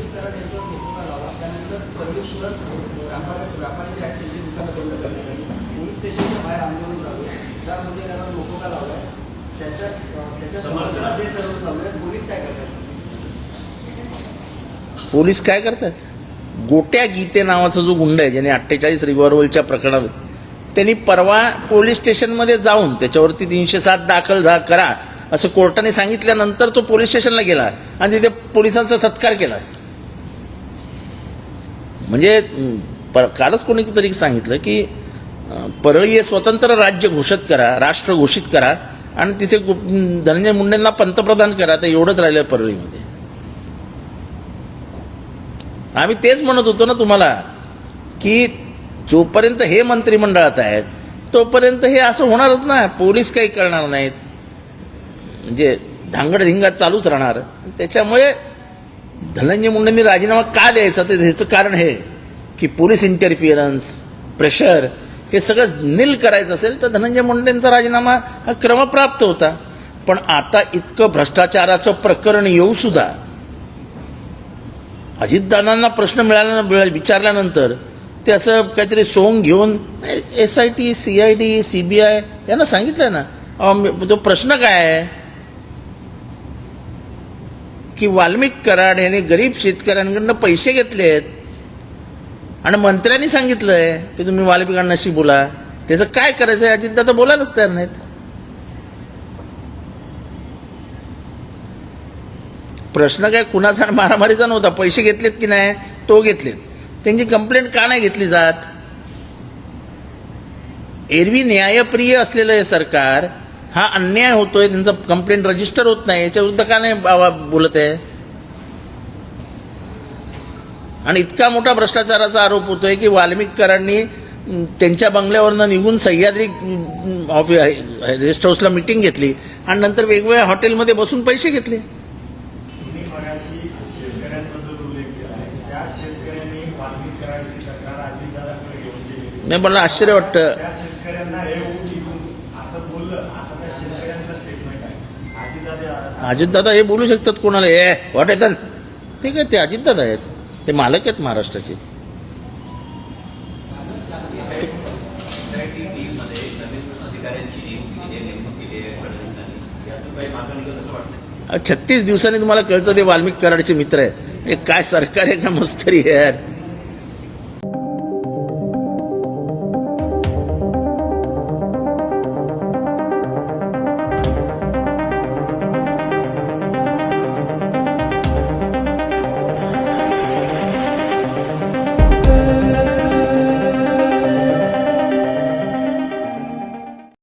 वाल्मिक कराड यांच्यावर मोकोका लावला त्यानंतर परमेश्वर व्यापारी व्यापारी जे आहेत त्यांची दुकानं बंद करण्यात आली पोलीस स्टेशनच्या बाहेर आंदोलन चालू आहे चार म्हणजे त्यांना मोकोका लावलाय त्याच्या त्याच्या समर्थनात हे सर्व चालू आहे पोलीस काय करतात? पोलीस काय करतात गोट्या गीते नावाचा जो गुंड आहे ज्याने अठ्ठेचाळीस रिव्हॉल्वरच्या प्रकरणात त्यांनी परवा पोलीस स्टेशनमध्ये जाऊन त्याच्यावरती तीनशे सात दाखल झा करा असं कोर्टाने सांगितल्यानंतर तो पोलीस स्टेशनला गेला आणि तिथे पोलिसांचा सत्कार केला. म्हणजे अं, पर- कालच कोणीतरी सांगितलं की परळी हे स्वतंत्र राज्य घोषित करा राष्ट्र घोषित करा आणि तिथे गु- धनंजय मुंडेंना पंतप्रधान करा तर एवढंच राहिलं परळीमध्ये. आम्ही तेच म्हणत होतो ना तुम्हाला की जोपर्यंत हे मंत्रिमंडळात आहेत तोपर्यंत हे असं होणारच ना पोलीस काही करणार नाहीत. म्हणजे धांगडधिंगा चालूच राहणार. त्याच्यामुळे धनंजय मुंडेंनी राजीनामा का द्यायचा? ते ह्याचं कारण हे की पोलीस इंटरफिअरन्स प्रेशर हे सगळं नील करायचं असेल तर धनंजय मुंडेंचा राजीनामा हा क्रमप्राप्त होता. पण आता इतकं भ्रष्टाचाराचं प्रकरण येऊ सुद्धा अजितदादांना प्रश्न मिळाला विचारल्यानंतर ते असं काहीतरी सोंग घेऊन S I T C I D C B I यांना सांगितलं ना तो प्रश्न काय आहे? की वाल्मिक कराड यांनी गरीब शेतकऱ्यांकडनं पैसे घेतले आहेत. आणि मंत्र्यांनी सांगितलंय की तुम्ही वाल्मिकांनाशी बोला. त्याचं काय करायचं आहे अजितदादा बोलायलाच तयार नाहीत. प्रश्न काय? कुणाचा आणि मारामारीचा नव्हता. पैसे घेतलेत की नाही तो घेतलेत. त्यांची कंप्लेंट का नाही घेतली जात? एरवी न्यायप्रिय असलेलं हे सरकार हा अन्याय होतोय त्यांचा कंप्लेंट रजिस्टर होत नाही याच्या विरुद्ध का नाही बाबा बोलत आहे? आणि इतका मोठा भ्रष्टाचाराचा आरोप होतोय की वाल्मिक कराडनी अं, त्यांच्या बंगल्यावरनं निघून सह्याद्री अं, ऑफि- रेस्ट हाऊसला मिटिंग घेतली आणि नंतर वेगवेगळ्या हॉटेलमध्ये बसून पैसे घेतले. नाही मला आश्चर्य वाटतं त्या शेतकऱ्यांना हे ऊट निघून असं बोललं असं त्या शेतकऱ्यांचं स्टेटमेंट आहे अजितदादा हे बोलू शकतात कोणाला? ए व्हॉट येतात ठीक आहे ते अजितदादा आहेत. ते मालक आहेत महाराष्ट्राचे. छत्तीस दिवसांनी तुम्हाला कळतं ते वाल्मिक कराडचे मित्र आहे हे काय सरकार आहे का मस्करी आहे यार.